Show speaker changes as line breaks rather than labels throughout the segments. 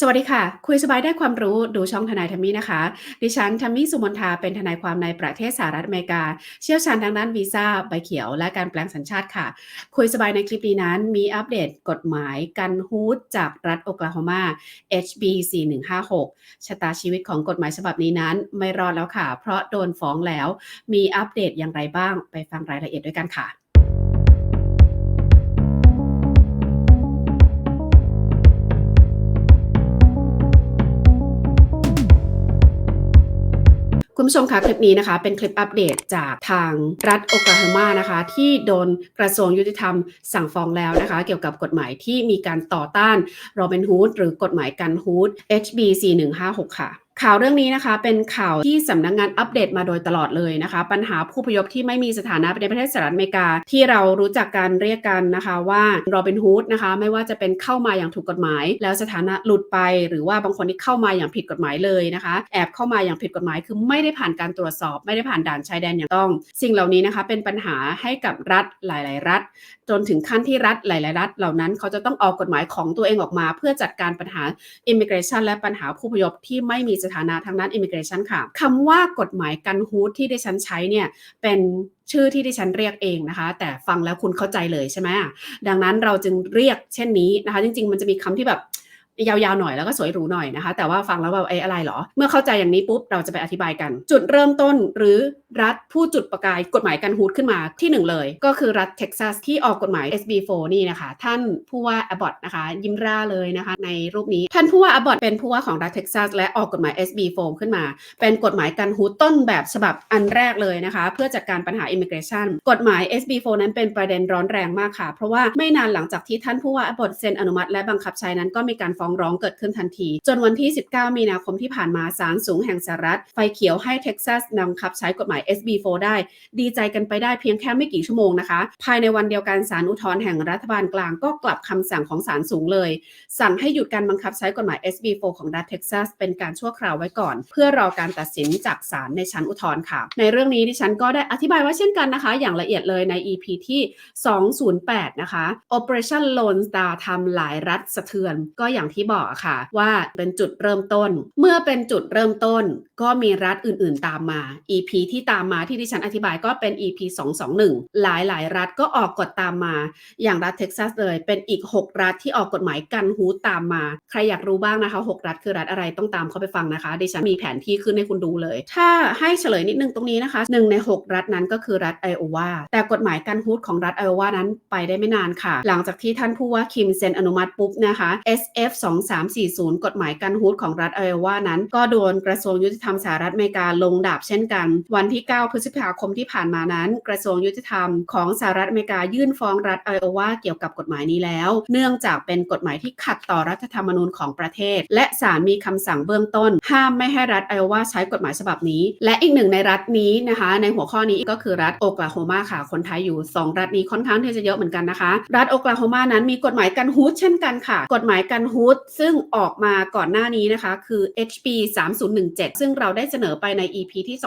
สวัสดีค่ะ คุยสบายได้ความรู้ดูช่องทนายทมี่นะคะ ดิฉันทมี่สุมนทาเป็นทนายความในประเทศสหรัฐอเมริกา เชี่ยวชาญทางด้านวีซ่าใบเขียว และการแปลงสัญชาติค่ะ คุยสบายในคลิปนี้นั้น มีอัปเดตกฎหมายกันฮูดจากรัฐโอคลาโฮมา HB 4156ชะตาชีวิตของกฎหมายฉบับนี้นั้น ไม่รอดแล้วค่ะ เพราะโดนฟ้องแล้ว มีอัปเดตอย่างไรบ้างไปฟังรายละเอียดด้วยกันค่ะ คุณผู้ชมคะคลิปนี้นะคะเป็นคลิปอัปเดตจากทางรัฐโอกลาโฮมานะคะที่โดนกระทรวงยุติธรรมสั่งฟ้องแล้วนะคะ เกี่ยวกับกฎหมายที่มีการต่อต้านโรเบนฮูดหรือกฎหมายกันฮูด HB 4156 ค่ะ ข่าวเรื่องนี้นะคะเป็นข่าวที่สำนักงงานอัปเดตมาโดยตลอดเลยนะคะ ปัญหาผู้พยพที่ไม่มีสถานะในประเทศสหรัฐอเมริกา ที่เรารู้จักกันเรียกกันนะคะว่าโรบินฮูดนะคะ ไม่ว่าจะเป็นเข้ามาอย่างถูกกฎหมาย แล้วสถานะหลุดไป หรือว่าบางคนที่เข้ามาอย่างผิดกฎหมายเลยนะคะ แอบเข้ามาอย่างผิดกฎหมาย คือไม่ได้ผ่านการตรวจสอบ ไม่ได้ผ่านด่านชายแดนอย่างต้อง สิ่งเหล่านี้นะคะเป็นปัญหาให้กับรัฐหลาย ๆ รัฐ จนถึงขั้นที่รัฐหลาย ๆ รัฐ เหล่านั้นเขาจะต้องออกกฎหมายของตัวเองออกมา เพื่อจัดการปัญหา immigration และปัญหาผู้พยพที่ไม่มีสถานะทางด้าน immigration ค่ะคำว่ากฎหมายกันฮูดที่ดิฉันใช้เนี่ยเป็นชื่อที่ดิฉันเรียกเองนะคะ แต่ฟังแล้วคุณเข้าใจเลยใช่ไหมดังนั้นเราจึงเรียกเช่นนี้นะคะ จริง ๆ มันจะมีคำที่แบบ ยาวๆหน่อยแล้วก็สวยหรูหน่อยนะคะ แต่ว่าฟังแล้วแบบไอ้อะไรเหรอ เมื่อเข้าใจอย่างนี้ปุ๊บเราจะไปอธิบายกัน จุดเริ่มต้นหรือรัฐผู้จุดประกายกฎหมายกันฮูดขึ้นมาที่หนึ่งเลย ก็คือรัฐเท็กซัสที่ออกกฎหมาย SB4 นี่นะคะ ท่านผู้ว่าอ b บ o t นะคะ ยิ้มร่าเลยนะคะ ในรูปนี้ ท่านผู้ว่าอ b บ o t เป็นผู้ว่าของรัฐเท็กซัสและออกกฎหมาย SB4 ขึ้นมา เป็นกฎหมายกันฮูดต้นแบบฉบับอันแรกเลยนะคะ เพื่อจัดการปัญหา immigration กฎหมาย SB4 นั้นเป็นประเด็นร้อนแรงมากค่ะ เพราะว่าไม่นานหลังจากที่ท่านผู้ว่าอ b บ o t เซ็นอนุมัติและบังคับใช้นั้นก็มีการฟองร้องเกิดขึ้นทันที จนวันที่ 19 มีนาคมที่ผ่านมาศาลสูงแห่งสหรัฐ ไฟเขียวให้เท็กซัสนำคับใช้กฎหมาย SB4 ได้ ดีใจกันไปได้เพียงแค่ไม่กี่ชั่วโมงนะคะ ภายในวันเดียวกันศาลอุทธรณ์แห่งรัฐบาลกลางก็กลับคำสั่งของศาลสูงเลย สั่งให้หยุดการบังคับใช้กฎหมาย SB4 ของรัฐเท็กซัสเป็นการชั่วคราวไว้ก่อน เพื่อรอการตัดสินจากศาลในชั้นอุทธรณ์ค่ะ ในเรื่องนี้ดิฉันก็ได้อธิบายไว้เช่นกันนะคะ อย่างละเอียดเลยใน EP ที่ 208 นะคะ Operation Lone Star ทำหลายรัฐสะเทือน ก็อย่างที่บอกอะค่ะ ว่าเป็นจุดเริ่มต้น เมื่อเป็นจุดเริ่มต้น ก็มีรัฐอื่นๆ ตามมา EP ที่ตามมาที่ดิฉันอธิบายก็เป็น EP 221 หลายหลายรัฐก็ออกกฎตามมา อย่างรัฐเท็กซัสเลย เป็นอีก 6 รัฐที่ออกกฎหมายกันฮูดตามมา ใครอยากรู้บ้างนะคะ 6 รัฐคือรัฐอะไรต้องตามเข้าไปฟังนะคะ ดิฉันมีแผนที่ขึ้นให้คุณดูเลย ถ้าให้เฉลยนิดนึงตรงนี้นะคะหนึ่งใน 6 รัฐนั้นก็คือรัฐไอโอวา แต่กฎหมายกันฮูดของรัฐไอโอวานั้นไปได้ไม่นานค่ะ หลังจากที่ท่านผู้ว่าคิมเซ็นอนุมัติปุ๊บนะคะ SF 2340 กฎหมายกันฮูดของรัฐไอโอวานั้น ก็โดนกระทรวงยุติธรรมสหรัฐอเมริกาลงดาบเช่นกัน วันที่ 9 พฤษภาคมที่ผ่านมานั้น กระทรวงยุติธรรมของสหรัฐอเมริกายื่นฟ้องรัฐไอโอวาเกี่ยวกับกฎหมายนี้แล้ว เนื่องจากเป็นกฎหมายที่ขัดต่อรัฐธรรมนูญของประเทศ และศาลมีคำสั่งเบื้องต้น ห้ามไม่ให้รัฐไอโอวาใช้กฎหมายฉบับนี้ และอีกหนึ่งในรัฐนี้นะคะ ในหัวข้อนี้ก็คือรัฐโอคลาโฮมาค่ะ คนไทยอยู่ 2 รัฐนี้ค่อนข้างที่จะเยอะเหมือนกันนะคะ รัฐโอคลาโฮมานั้นมีกฎหมายกันฮูดเช่นกันค่ะ กฎหมายกันฮูดซึ่งออกมาก่อนหน้านี้นะคะ คือ HB 3017 ซึ่งเราได้เสนอไปใน EP ที่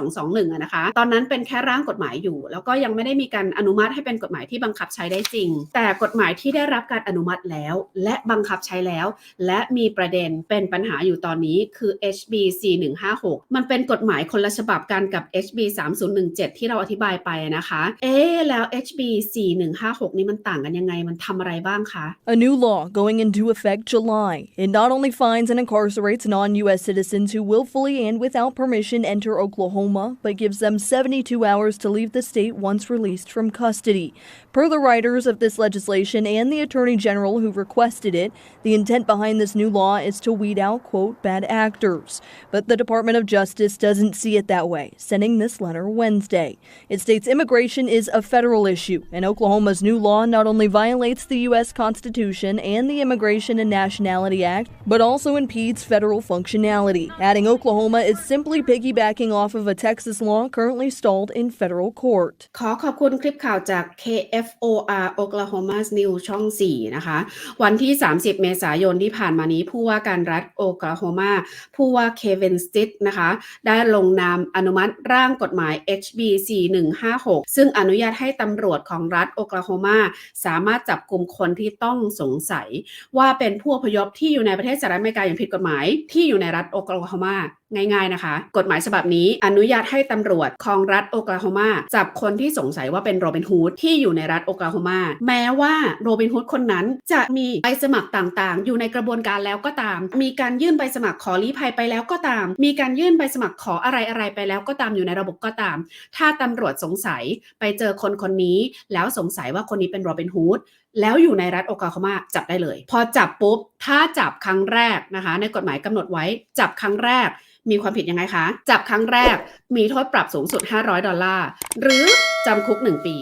221อะนะคะ ตอนนั้นเป็นแค่ร่างกฎหมายอยู่ แล้วก็ยังไม่ได้มีการอนุมัติให้เป็นกฎหมายที่บังคับใช้ได้จริง แต่กฎหมายที่ได้รับการอนุมัติแล้ว และบังคับใช้แล้ว และมีประเด็นเป็นปัญหาอยู่ตอนนี้คือ HB 4156 มันเป็นกฎหมายคนละฉบับกันกับ HB 3017 ที่เราอธิบายไปนะคะ เอ๊แล้ว HB 4156 นี่มันต่างกันยังไงมันทำอะไรบ้างคะ
A new law going into effect July. It not only fines and incarcerates non U.S. citizens who willfully and without permission enter Oklahoma, but gives them 72 hours to leave the state once released from custody. Per the writers of this legislation and the Attorney General who requested it, the intent behind this new law is to weed out, quote, bad actors. But the Department of Justice doesn't see it that way, sending this letter Wednesday. It states immigration is a federal issue, and Oklahoma's new law not only violates the U.S. Constitution and the Immigration and Nationality Equality Act, but also impedes federal functionality, adding Oklahoma is simply piggybacking off of a Texas law currently stalled in federal court.
ขอขอบคุณคลิปข่าวจาก KFOR Oklahoma News ช่อง 4 นะคะ วันที่ 30 เมษายนที่ผ่านมานี้ผู้ว่าการรัฐโอคลาโฮมาผู้ว่าเควินสติดนะคะได้ลงนามอนุมัติร่างกฎหมาย HB 4156 ซึ่งอนุญาตให้ตำรวจของรัฐโอคลาโฮมาสามารถจับกลุ่มคนที่ต้องสงสัย ว่าเป็นผู้พยพที่อยู่ในประเทศสหรัฐอเมริกาอย่างผิดกฎหมายที่อยู่ในรัฐโอคลาโฮมาง่ายๆนะคะ กฎหมายฉบับนี้อนุญาตให้ตำรวจของรัฐโอคลาโฮมาจับคนที่สงสัยว่าเป็นโรบินฮูดที่อยู่ในรัฐโอคลาโฮมาแม้ว่าโรบินฮูดคนนั้นจะมีใบสมัครต่างๆ อยู่ในกระบวนการแล้วก็ตาม มีการยื่นใบสมัครขอลี้ภัยไปแล้วก็ตาม มีการยื่นใบสมัครขออะไรๆไปแล้วก็ตามอยู่ในระบบก็ตาม ถ้าตำรวจสงสัยไปเจอคนคนนี้ แล้วสงสัยว่าคนนี้เป็นโรบินฮูดแล้วอยู่ในรัฐโอคลาโฮมาจับได้เลย พอจับปุ๊บถ้าจับครั้งแรกนะคะ ในกฎหมายกำหนดไว้จับครั้งแรก มีความผิดยังไงคะ จับครั้งแรกมีโทษปรับสูงสุด 500 ดอลลาร์ หรือจำคุก 1 ปี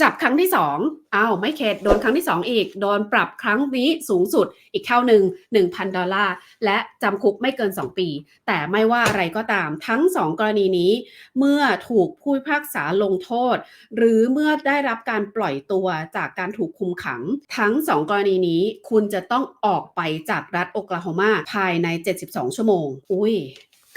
จับครั้งที่ 2อ้าวไม่เข็ดโดนครั้งที่ 2 อีก โดนปรับครั้งนี้สูงสุดอีกเท่าหนึ่ง1,000 ดอลลาร์ และจำคุกไม่เกิน 2 ปี แต่ไม่ว่าอะไรก็ตามทั้ง 2 กรณีนี้ เมื่อถูกผู้พิพากษาลงโทษ หรือเมื่อได้รับการปล่อยตัวจากการถูกคุมขัง ทั้ง 2 กรณีนี้คุณจะต้องออกไปจากรัฐโอคลาโฮมาภายใน 72 ชั่วโมง อุ้ย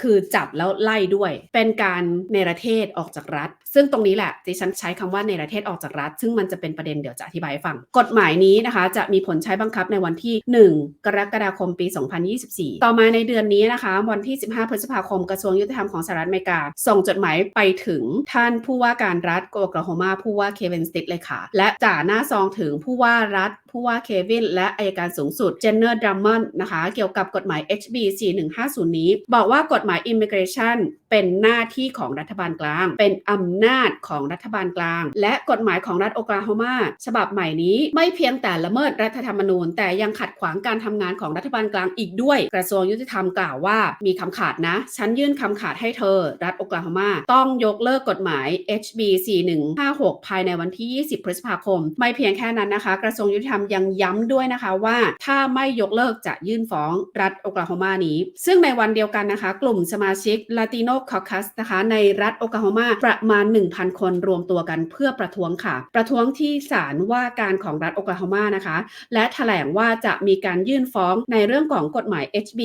คือจับแล้วไล่ด้วย เป็นการเนรเทศออกจากรัฐ ซึ่งตรงนี้แหละดิฉันใช้คำว่าเนประเทศออกจากรัฐ ซึ่งมันจะเป็นประเด็นเดี๋ยวจะอธิบายให้ฟัง กฎหมายนี้นะคะ จะมีผลใช้บังคับในวันที่ 1 กรกฎาคมปี 2024 ต่อมาในเดือนนี้นะคะ วันที่ 15 พฤษภาคมกระทรวงยุติธรรมของสหรัฐอเมริกา ส่งจดหมายไปถึงท่านผู้ว่าการรัฐโอคลาโฮมาผู้ว่าเควินสติทเลยค่ะ และจ่าหน้าซองถึงผู้ว่ารัฐผู้ว่าเควินและอายการสูงสุดเจนเนอร์ดรัมมอนนะคะเกี่ยวกับกฎหมาย HB 4150 นี้ บอกว่ากฎหมาย Immigration เป็นหน้าที่ของรัฐบาลกลาง เป็นอำนาจของรัฐบาลกลาง และกฎหมายของรัฐโอคลาโฮมาฉบับใหม่นี้ไม่เพียงแต่ละเมิดรัฐธรรมนูญ แต่ยังขัดขวางการทำงานของรัฐบาลกลางอีกด้วย กระทรวงยุติธรรมกล่าวว่ามีคำขาดนะ ฉันยื่นคำขาดให้เธอ รัฐโอคลาโฮมาต้องยกเลิกกฎหมาย HB 4156 ภายในวันที่ 20 พฤษภาคม ไม่เพียงแค่นั้นนะคะ กระทรวงยุติธรรมยังย้ำด้วยนะคะว่า ถ้าไม่ยกเลิกจะยื่นฟ้องรัฐโอคลาโฮมานี้ ซึ่งในวันเดียวกันนะคะ กลุ่มสมาชิก Latino Caucus นะคะ ในรัฐโอคลาโฮมาประมาณ1,000 คนรวมตัวกันเพื่อประท้วงค่ะ ประท้วงที่ศาลว่าการของรัฐโอคลาโฮมานะคะ และแถลงว่าจะมีการยื่นฟ้องในเรื่องของกฎหมาย HB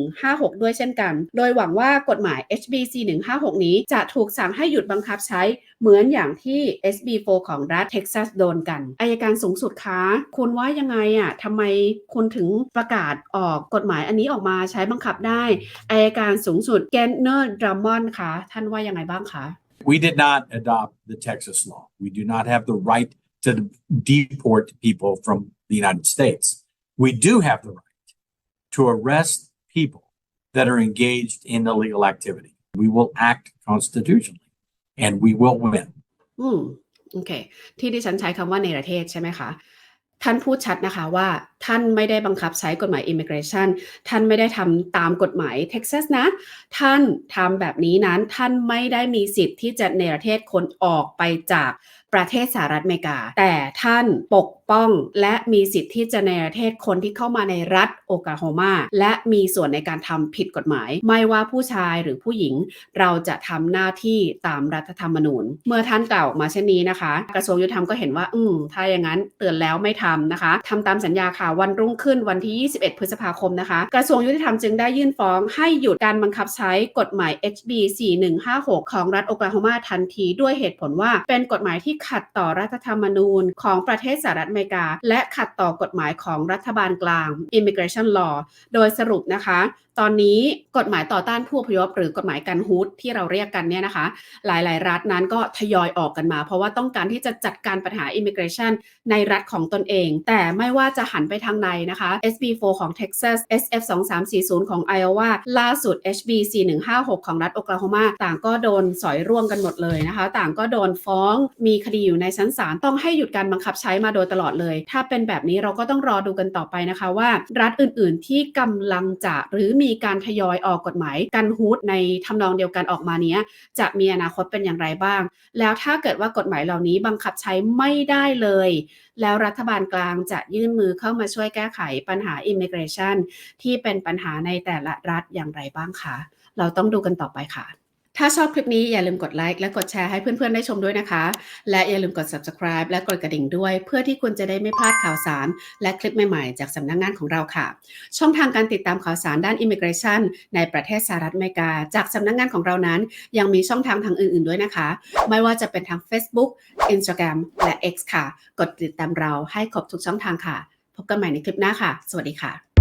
4156 ด้วยเช่นกัน โดยหวังว่ากฎหมาย HB 4156 นี้จะถูกสั่งให้หยุดบังคับใช้เหมือนอย่างที่ SB4 ของรัฐเท็กซัสโดนกัน อายการสูงสุดคะคุณว่ายังไงอะทำไมคุณถึงประกาศออกกฎหมายอันนี้ออกมาใช้บังคับได้ อายการสูงสุดเกนเนอร์ดรัมมอนคะท่านว่ายังไงบ้างคะ
We did not adopt the Texas law. We do not have the right to deport people from the United States. We do have the right to arrest people that are engaged in illegal activity. We will act constitutionally and we will win.
อืมโอเค ที่ดิฉันใช้คำว่าในประเทศใช่ไหมคะ ท่านพูดชัดนะคะว่าท่านไม่ได้บังคับใช้กฎหมาย Immigration ท่านไม่ได้ทำตามกฎหมายเท็กซัสนะ ท่านทำแบบนี้นั้นท่านไม่ได้มีสิทธิ์ที่จะเนรเทศคนออกไปจากประเทศสหรัฐอเมริกา แต่ท่านปกป้อง และมีสิทธิ์ที่จะเนประเทศคนที่เข้ามาในรัฐโอคลาโฮมาและมีส่วนในการทำผิดกฎหมาย ไม่ว่าผู้ชายหรือผู้หญิง เราจะทำหน้าที่ตามรัฐธรรมนูญ เมื่อท่านกล่าวมาเช่นนี้นะคะ กระทรวงยุติธรรมก็เห็นว่า อืมถ้าอย่างนั้นเตือนแล้วไม่ทำนะคะทำตามสัญญาค่ะวันรุ่งขึ้นวันที่ 21 พฤษภาคมนะคะ กระทรวงยุติธรรมจึงได้ยื่นฟ้องให้หยุดการบังคับใช้กฎหมาย HB 4156 ของรัฐโอคลาโฮมาทันที ด้วยเหตุผลว่าเป็นกฎหมายที่ขัดต่อรัฐธรรมนูญของประเทศสหรัฐเมริกา และขัดต่อกฎหมายของรัฐบาลกลาง Immigration Law โดยสรุปนะคะตอนนี้กฎหมายต่อต้านผู้พยพหรือกฎหมายกันฮูดที่เราเรียกกันเนี่ยนะคะ หลายๆ รัฐนั้นก็ทยอยออกกันมา เพราะว่าต้องการที่จะจัดการปัญหา Immigration ในรัฐของตนเอง แต่ไม่ว่าจะหันไปทางใดนนะคะ SB4 ของ Texas SF 2340 ของ Iowa ล่าสุด HB 4156 ของรัฐโอคลาโฮมาต่างก็โดนสอยร่วมกันหมดเลยนะคะ ต่างก็โดนฟ้องมีคดีอยู่ในชั้นศาลต้องให้หยุดการบังคับใช้มาโดยตลอดเลย ถ้าเป็นแบบนี้เราก็ต้องรอดูกันต่อไปนะคะว่า รัฐอื่น ๆ ที่กำลังจะหรือมีีการทยอยออกกฎหมายกันฮูดในทำนองเดียวกันออกมาเนี้ยจะมีอนาคตเป็นอย่างไรบ้าง แล้วถ้าเกิดว่ากฎหมายเหล่านี้บังคับใช้ไม่ได้เลย แล้วรัฐบาลกลางจะยื่นมือเข้ามาช่วยแก้ไขปัญหาอิมเมกเรชันที่เป็นปัญหาในแต่ละรัฐอย่างไรบ้างคะเราต้องดูกันต่อไปค่ะ ถ้าชอบคลิปนี้อย่าลืมกดไลค์และกดแชร์ให้เพื่อนๆได้ชมด้วยนะคะ และอย่าลืมกด subscribe และกดกระดิ่งด้วย เพื่อที่คุณจะได้ไม่พลาดข่าวสาร และคลิปใหม่ๆ จากสำนักงงานของเราค่ะ ช่องทางการติดตามข่าวสารด้าน Immigration ในประเทศสหรัฐอเมริกา จากสำนักงงานของเรานั้น ยังมีช่องทางทางอื่นๆด้วยนะคะ ไม่ว่าจะเป็นทาง Facebook Instagram และ X ค่ะ กดติดตามเราให้ครบทุกช่องทางค่ะ พบกันใหม่ในคลิปหน้าค่ะ สวัสดีค่ะ